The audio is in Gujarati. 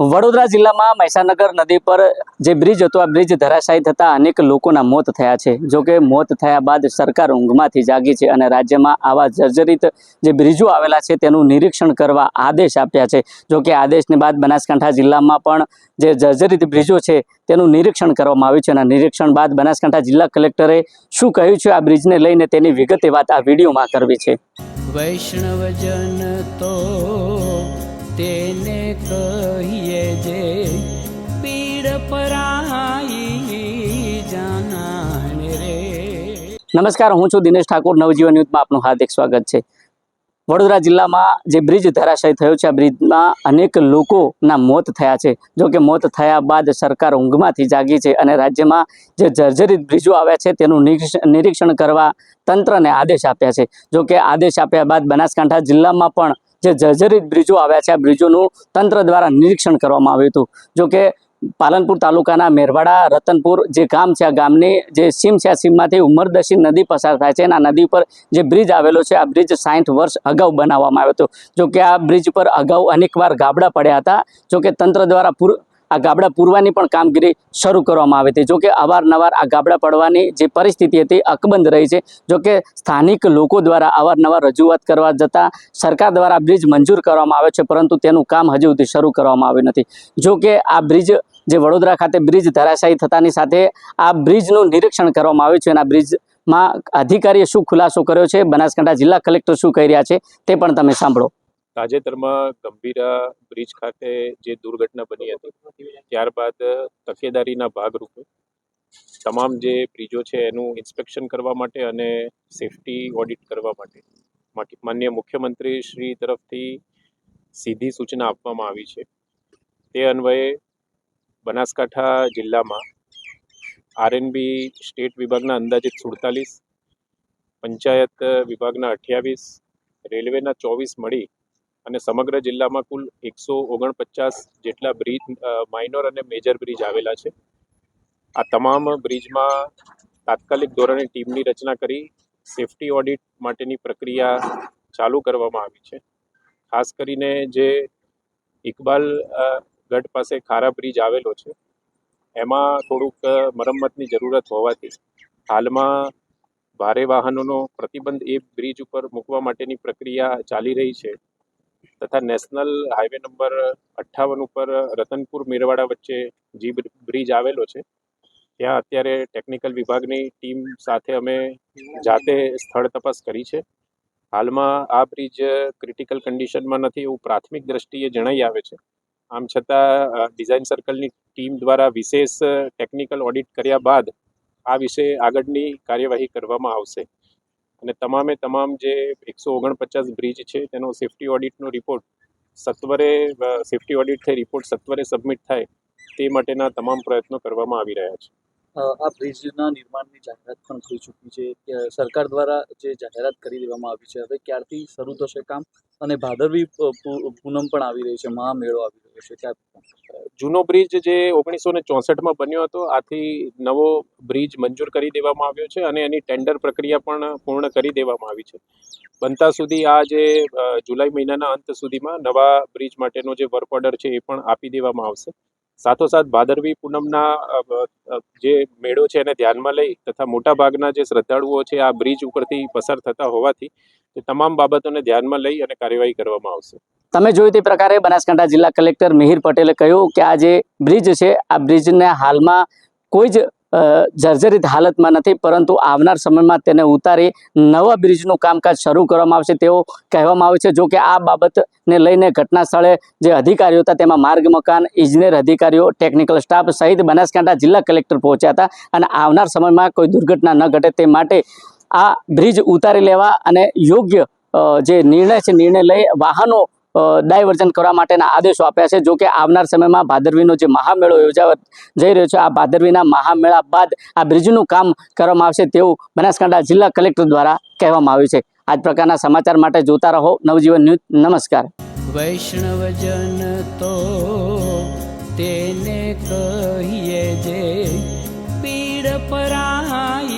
વડોદરા જિલ્લામાં મહેસાનગર નદી પર જે બ્રિજ હતો, આ બ્રિજ ધરાશાયી થતા અનેક લોકોના મોત થયા છે. જો કે મોત થયા બાદ સરકાર ઊંઘમાંથી જાગી છે અને રાજ્યમાં આવા જર્જરિત જે બ્રિજો આવેલા છે તેનું નિરીક્ષણ કરવા આદેશ આપ્યા છે. જો કે આદેશને બાદ બનાસકાંઠા જિલ્લામાં પણ જે જર્જરિત બ્રિજો છે તેનું નિરીક્ષણ કરવામાં આવ્યું છે અને નિરીક્ષણ બાદ બનાસકાંઠા જિલ્લા કલેક્ટરે શું કહ્યું છે આ બ્રિજને લઈને તેની વિગતે વાત આ વિડીયોમાં કરવી છે. વૈષ્ણવજન કહીએ જે પીડ પરાઈ જાનાને રે. નમસ્કાર, હું છું દિનેશ ઠાકોર. નવજીવન ન્યૂઝમાં આપનું હાર્દિક સ્વાગત છે. વડોદરા જિલ્લામાં જે બ્રિજ ધરાશાયી થયો છે, આ બ્રિજમાં અનેક લોકોના મોત થયા છે. જો કે મોત થયા બાદ સરકાર ઊંઘમાંથી જાગી છે અને રાજ્યમાં જે જર્જરિત બ્રિજો આવ્યા છે, તેનું નિરીક્ષણ કરવા તંત્રને આદેશ આપ્યા છે. જો કે આદેશ આપ્યા બાદ બનાસકાંઠા જિલ્લામાં પણ જે જર્જરિત બ્રિજો આવ્યા છે, આ બ્રિજોનું તંત્ર દ્વારા નિરીક્ષણ કરવામાં આવ્યું હતું. જો કે પાલનપુર તાલુકાના મેરવાડા, રતનપુર જે ગામ છે, આ ગામની જે સીમ છે, આ સીમમાંથી ઉમરદશી નદી પસાર થાય છે. અને આ નદી પર જે બ્રિજ આવેલો છે, આ બ્રિજ સાઠ વર્ષ અગાઉ બનાવવામાં આવ્યો હતો. જો કે આ બ્રિજ પર અગાઉ અનેકવાર ગાબડા પડ્યા હતા. જોકે તંત્ર દ્વારા પૂર આ ગાબડા પૂરવાની પણ કામગીરી શરૂ કરવામાં આવી હતી. જોકે અવારનવાર આ ગાબડા પડવાની જે પરિસ્થિતિ હતી, અકબંધ રહી છે. જોકે સ્થાનિક લોકો દ્વારા અવારનવાર રજૂઆત કરવા જતાં સરકાર દ્વારા બ્રિજ મંજૂર કરવામાં આવે છે, પરંતુ તેનું કામ હજુ સુધી શરૂ કરવામાં આવ્યું નથી. જોકે આ બ્રિજ જે વડોદરા ખાતે બ્રિજ ધરાશાયી થતાની સાથે આ બ્રિજનું નિરીક્ષણ કરવામાં આવ્યું છે અને આ બ્રિજમાં અધિકારીએ શું ખુલાસો કર્યો છે, બનાસકાંઠા જિલ્લા કલેક્ટર શું કહી રહ્યા છે તે પણ તમે સાંભળો. તાજેતરમાં ગંભીરા બ્રિજ ખાતે જે દુર્ઘટના બની હતી, ત્યારબાદ તકેદારીના ભાગરૂપે તમામ જે બ્રિજો છે એનું ઇન્સ્પેક્શન કરવા માટે અને સેફટી ઓડિટ કરવા માટે માન્ય મુખ્યમંત્રી શ્રી તરફથી સીધી સૂચના આપવામાં આવી છે. તે અન્વયે બનાસકાંઠા જિલ્લામાં આરએનબી સ્ટેટ વિભાગના અંદાજિત સુડતાલીસ, પંચાયત વિભાગના અઠ્યાવીસ, રેલવેના ચોવીસ મળી અને સમગ્ર જિલ્લામાં કુલ એકસો ઓગણપચાસ જેટલા બ્રિજ માઇનોર અને મેજર બ્રિજ આવેલા છે. આ તમામ બ્રિજમાં તાત્કાલિક ધોરણે ટીમની રચના કરી સેફટી ઓડિટ માટેની પ્રક્રિયા ચાલુ કરવામાં આવી છે. ખાસ કરીને જે ઇકબાલ ગઢ પાસે ખારા બ્રિજ આવેલો છે, એમાં થોડુંક મરમ્મતની જરૂરત હોવાથી હાલમાં ભારે વાહનોનો પ્રતિબંધ એ બ્રિજ ઉપર મૂકવા માટેની પ્રક્રિયા ચાલી રહી છે. તથા નેશનલ હાઈવે નંબર અઠ્ઠાવન ઉપર રતનપુર મેરવાડા વચ્ચે જી બ્રિજ આવેલો છે, ત્યાં અત્યારે ટેકનિકલ વિભાગની ટીમ સાથે અમે જાતે સ્થળ તપાસ કરી છે. હાલમાં આ બ્રિજ ક્રિટિકલ કન્ડિશનમાં નથી એવું પ્રાથમિક દ્રષ્ટિએ જણાઈ આવે છે. આમ છતાં ડિઝાઇન સર્કલની ટીમ દ્વારા વિશેષ ટેકનિકલ ઓડિટ કર્યા બાદ આ વિશે આગળની કાર્યવાહી કરવામાં આવશે. અને તમામે તમામ જે એકસો ઓગણપચાસ બ્રિજ છે, તેનો સેફ્ટી ઓડિટનો રિપોર્ટ સત્વરે સેફ્ટી ઓડિટ થઈ રિપોર્ટ સત્વરે સબમિટ થાય તે માટેના તમામ પ્રયત્નો કરવામાં આવી રહ્યા છે. આ બ્રિજના નિર્માણની જાહેરાત પણ થઈ ચૂકી છે. સરકાર દ્વારા જે જાહેરાત કરી દેવામાં આવી છે, હવે ક્યારથી શરૂ થશે કામ? અને ભાદરવી પૂનમ પણ આવી રહી છે, મહામેળો આવી રહ્યો છે. જૂનો બ્રિજ જે ઓગણીસો ને ચોસઠમાં બન્યો હતો, આથી નવો બ્રિજ મંજૂર કરી દેવામાં આવ્યો છે અને એની ટેન્ડર પ્રક્રિયા પણ પૂર્ણ કરી દેવામાં આવી છે. બનતા સુધી આ જે જુલાઈ મહિનાના અંત સુધીમાં નવા બ્રિજ માટેનો જે વર્ક ઓર્ડર છે એ પણ આપી દેવામાં આવશે. સાથોસાથ ભાદરવી પૂનમના જે મેળો છે એને ધ્યાનમાં લઈ તથા મોટાભાગના જે શ્રદ્ધાળુઓ છે આ બ્રિજ ઉપરથી પસાર થતા હોવાથી તે તમામ બાબતોને ધ્યાનમાં લઈ અને કાર્યવાહી કરવામાં આવશે. તમે જોયું તે પ્રકારે બનાસકાંઠા જિલ્લા કલેક્ટર મિહિર પટેલે કહ્યું કે આ જે બ્રિજ છે, આ બ્રિજને હાલમાં કોઈ જ જર્જરિત હાલતમાં નથી, પરંતુ આવનાર સમયમાં તેને ઉતારી નવા બ્રિજનું કામકાજ શરૂ કરવામાં આવશે. તેવો કહેવામાં આવે છે, જો કે આ બાબતને લઈને ઘટના સ્થળે જે અધિકારીઓ હતા, તેમાં માર્ગ મકાન, ઇજનેર અધિકારીઓ, ટેકનિકલ સ્ટાફ સહિત બનાસકાંઠા જિલ્લા કલેક્ટર પહોંચ્યા હતા. અને આવનાર સમયમાં કોઈ દુર્ઘટના ન ઘટે, તે માટે આ બ્રિજ ઉતારી લેવા અને યોગ્ય જે નિર્ણય છે, નિર્ણય લઈ વાહનો ડાયવર્ઝન કરવા માટેના આદેશો આપ્યા છે. જો કે આવનાર સમયમાં ભાદરવીનો જે મહામેળો યોજાવા જઈ રહ્યો છે, આ ભાદરવીના મહામેળા બાદ આ બ્રિજનું કામ કરવામાં આવશે તેવું બનાસકાંઠા જિલ્લા કલેક્ટર દ્વારા કહેવામાં આવ્યું છે. આ જ પ્રકારના સમાચાર માટે જોતા રહો. નવજીવન ન્યૂઝ, નમસ્કાર. વૈષ્ણવજન તો તેને કહીએ જે પીડ પરાઈ